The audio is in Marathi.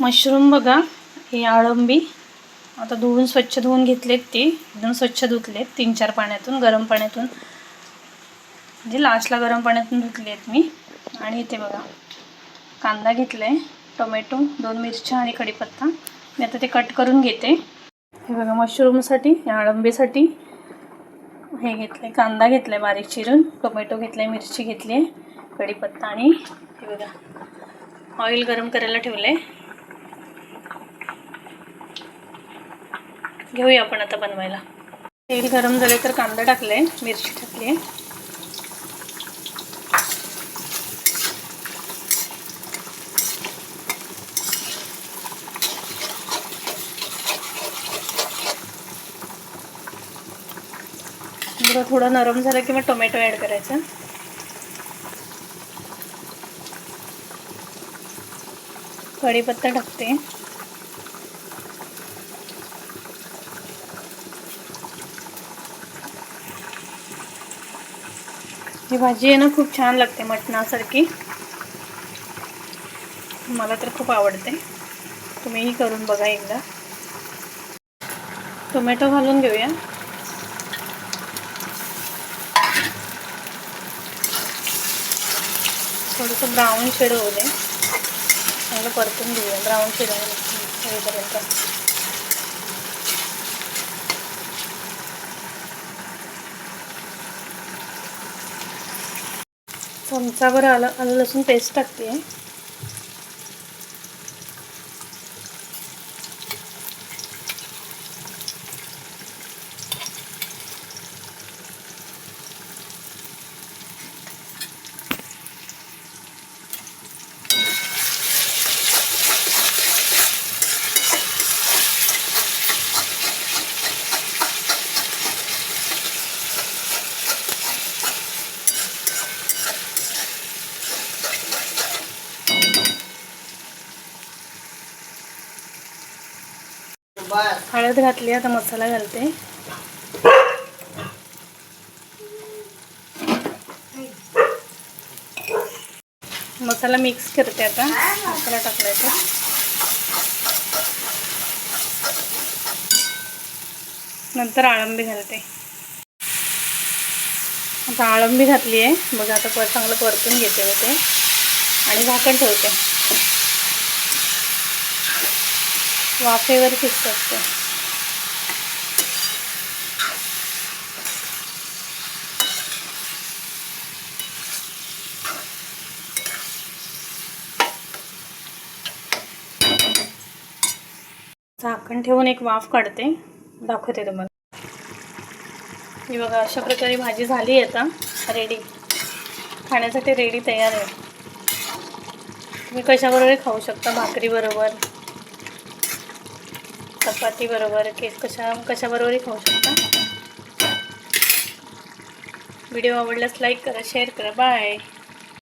मशरूम बघा ही आळंबी. आता धुवून स्वच्छ धुवून घेतलेत ती. एकदम स्वच्छ धुतलेत तीन चार पाण्यातून गरम पाण्यातून. म्हणजे लास्टला गरम पाण्यातून धुतली आहेत मी. आणि इथे बघा कांदा घेतला आहे टोमॅटो दोन मिरच्या आणि कढीपत्ता. मी आता ते कट करून घेते. हे बघा मशरूमसाठी या आळंबीसाठी. हे घेतलं आहे कांदा घेतला आहे बारीक चिरून. टोमॅटो घेतला आहे मिरची घेतली आहे कढीपत्ता आणि हे बघा ऑइल गरम करायला ठेवलं आहे घेऊया आपण आता बनवायला. तेल गरम झाले तर कांदा टाकले मिरची टाकली आहे थोडं नरम झालं की मग टोमॅटो ॲड करायचा. कढीपत्ता टाकते. ही भाजी आहे ना खूप छान लागते मटणासारखी. मला तर खूप आवडते. तुम्हीही करून बघा एकदा. टोमॅटो घालून घेऊया. थोडंसं ब्राऊन शेड होऊ दे. चांगलं परतून घेऊया. ब्राऊन शेड होईपर्यंत चमचाभर आलं आलं लसूण पेस्ट टाकते. हळद घातली आता मसाला घालते. मसाला मिक्स करते आता. मसाला टाकलाय तर नंतर आळंबी घालते. आता आळंबी घातली आहे बघा आता पर चांगलं परतून घेते मी ते. आणि झाकण ठेवते. वाफेवर शिजतात ते झाकण ठेवून एक वाफ काढते. दाखवते तुम्हाला. मी बघा अशा प्रकारे भाजी झाली आहे आता रेडी खाण्यासाठी रेडी तयार आहे. तुम्ही कशाबरोबर खाऊ शकता? भाकरीबरोबर? चपाती बरोबर केस कशा कशाबरोबरही खाऊ शकता. व्हिडिओ आवडल्यास लाईक करा शेअर करा. बाय.